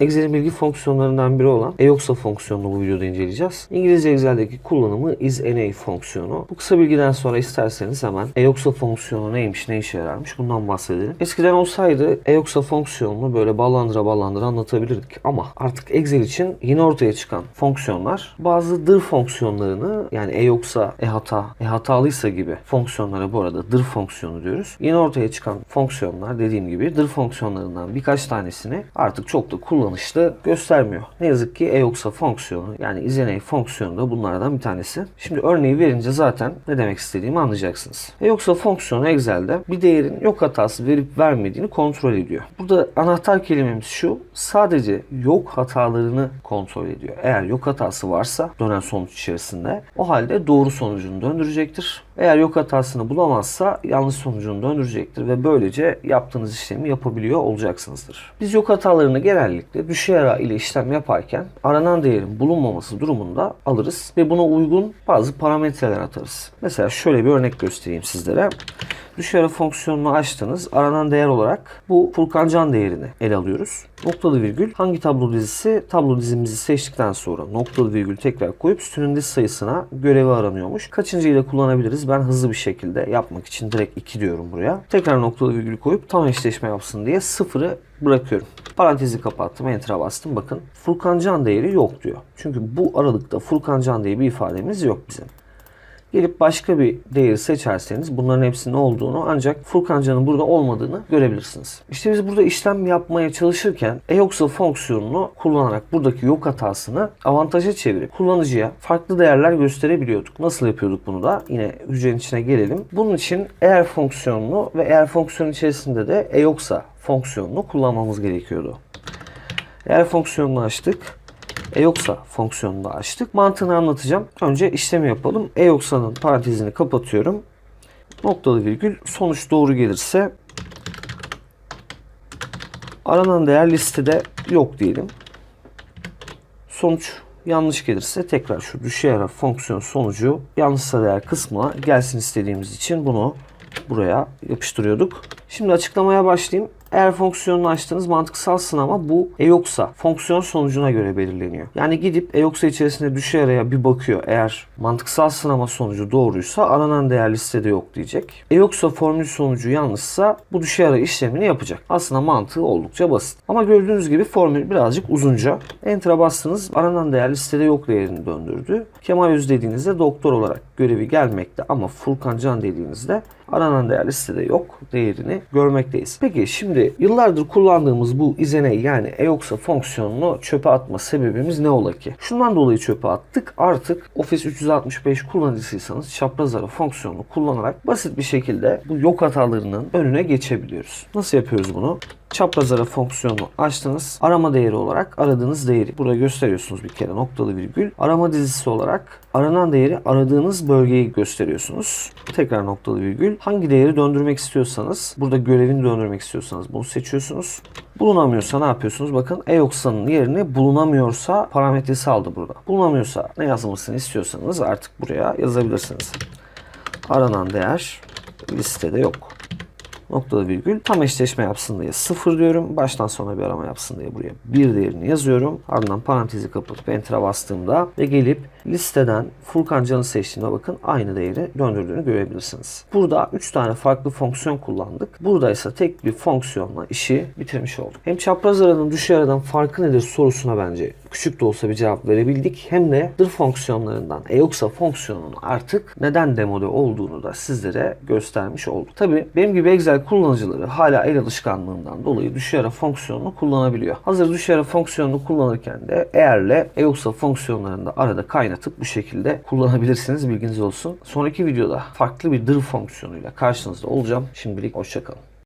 Excel'in bilgi fonksiyonlarından biri olan EOXA fonksiyonunu bu videoda inceleyeceğiz. İngilizce Excel'deki kullanımı isNA fonksiyonu. Bu kısa bilgiden sonra isterseniz hemen EOXA fonksiyonu neymiş, ne işe yararmış bundan bahsedelim. Eskiden olsaydı EOXA fonksiyonunu böyle ballandıra ballandıra anlatabilirdik ama artık Excel için yeni ortaya çıkan fonksiyonlar bazı dır fonksiyonlarını yani EOXA, EHATA, EHATA'lıysa gibi fonksiyonlara bu arada dır fonksiyonu diyoruz. Yeni ortaya çıkan fonksiyonlar dediğim gibi dır fonksiyonlarından birkaç tanesini artık çok da kullanışlı göstermiyor. Ne yazık ki EOXA fonksiyonu yani isNA fonksiyonu da bunlardan bir tanesi. Şimdi örneği verince zaten ne demek istediğimi anlayacaksınız. EOXA fonksiyonu Excel'de bir değerin yok hatası verip vermediğini kontrol ediyor. Burada anahtar kelimemiz şu. Sadece yok hatalarını kontrol ediyor. Eğer yok hatası varsa dönen sonuç içerisinde o halde doğru sonucunu döndürecektir. Eğer yok hatasını bulamazsa yanlış sonucunu döndürecektir ve böylece yaptığınız işlemi yapabiliyor olacaksınızdır. Biz yok hatalarını genellikle düşey ara ile işlem yaparken aranan değerin bulunmaması durumunda alırız ve buna uygun bazı parametreler atarız. Mesela şöyle bir örnek göstereyim sizlere. Ara fonksiyonunu açtınız. Aranan değer olarak bu Furkan Can değerini ele alıyoruz. Noktalı virgül hangi tablo dizisi? Tablo dizimizi seçtikten sonra noktalı virgül tekrar koyup sütunun diz sayısına görevi aranıyormuş. Kaçıncı ile kullanabiliriz? Ben hızlı bir şekilde yapmak için direkt 2 diyorum buraya. Tekrar noktalı virgül koyup tam eşleşme yapsın diye sıfırı bırakıyorum. Parantezi kapattım, enter'a bastım. Bakın Furkan Can değeri yok diyor. Çünkü bu aralıkta Furkan Can diye bir ifademiz yok bizim. Gelip başka bir değeri seçerseniz bunların hepsinin olduğunu ancak Furkan Can'ın burada olmadığını görebilirsiniz. İşte biz burada işlem yapmaya çalışırken EOXA fonksiyonunu kullanarak buradaki yok hatasını avantaja çevirip kullanıcıya farklı değerler gösterebiliyorduk. Nasıl yapıyorduk bunu da? Yine hücrenin içine gelelim. Bunun için eğer fonksiyonunu ve eğer fonksiyonun içerisinde de EOXA fonksiyonunu kullanmamız gerekiyordu. Eğer fonksiyonunu açtık. EOXA fonksiyonunu da açtık. Mantığını anlatacağım. Önce işlemi yapalım. EOXA'nın parantezini kapatıyorum. Noktalı virgül. Sonuç doğru gelirse aranan değer listede yok diyelim. Sonuç yanlış gelirse tekrar şu düşey ara fonksiyon sonucu yanlışsa değer kısmına gelsin istediğimiz için bunu buraya yapıştırıyorduk. Şimdi açıklamaya başlayayım. Eğer fonksiyonunu açtığınız mantıksal sınama bu EOXA fonksiyon sonucuna göre belirleniyor. Yani gidip EOXA içerisinde düşey araya bir bakıyor. Eğer mantıksal sınama sonucu doğruysa aranan değer listede yok diyecek. EOXA formül sonucu yanlışsa bu düşey ara işlemini yapacak. Aslında mantığı oldukça basit. Ama gördüğünüz gibi formül birazcık uzunca. Enter'a bastınız aranan değer listede yok değerini döndürdü. Kemal Öz dediğinizde doktor olarak görevi gelmekte ama Furkan Can dediğinizde aranan değer listede yok değerini görmekteyiz. Peki şimdi yıllardır kullandığımız bu isNA yani EOXA fonksiyonunu çöpe atma sebebimiz ne ola ki? Şundan dolayı çöpe attık. Artık Office 365 kullanıcısıysanız çapraz ara fonksiyonunu kullanarak basit bir şekilde bu yok hatalarının önüne geçebiliyoruz. Nasıl yapıyoruz bunu? Çapraz ara fonksiyonu açtınız. Arama değeri olarak aradığınız değeri burada gösteriyorsunuz bir kere noktalı virgül. Arama dizisi olarak aranan değeri aradığınız bölgeyi gösteriyorsunuz. Tekrar noktalı virgül. Hangi değeri döndürmek istiyorsanız burada görevini döndürmek istiyorsanız bunu seçiyorsunuz. Bulunamıyorsa ne yapıyorsunuz? Bakın EOXA'nın yerine bulunamıyorsa parametresi aldı burada. Bulunamıyorsa ne yazılmasını istiyorsanız artık buraya yazabilirsiniz. Aranan değer listede yok noktalı virgül tam eşleşme yapsın diye 0 diyorum. Baştan sona bir arama yapsın diye buraya 1 değerini yazıyorum. Ardından parantezi kapatıp enter'a bastığımda ve gelip listeden Furkan Can'ı seçtiğimde bakın aynı değeri döndürdüğünü görebilirsiniz. Burada 3 tane farklı fonksiyon kullandık. Burada ise tek bir fonksiyonla işi bitirmiş olduk. Hem çapraz aradan düşey aradan farkı nedir sorusuna bence küçük de olsa bir cevap verebildik. Hem de dır fonksiyonlarından EOXA fonksiyonunun artık neden demode olduğunu da sizlere göstermiş olduk. Tabi benim gibi Excel kullanıcıları hala el alışkanlığından dolayı düşey ara fonksiyonunu kullanabiliyor. Hazır düşey ara fonksiyonunu kullanırken de eğerle EOXA fonksiyonlarını da arada kaynatıp bu şekilde kullanabilirsiniz. Bilginiz olsun. Sonraki videoda farklı bir dır fonksiyonuyla karşınızda olacağım. Şimdilik hoşçakalın.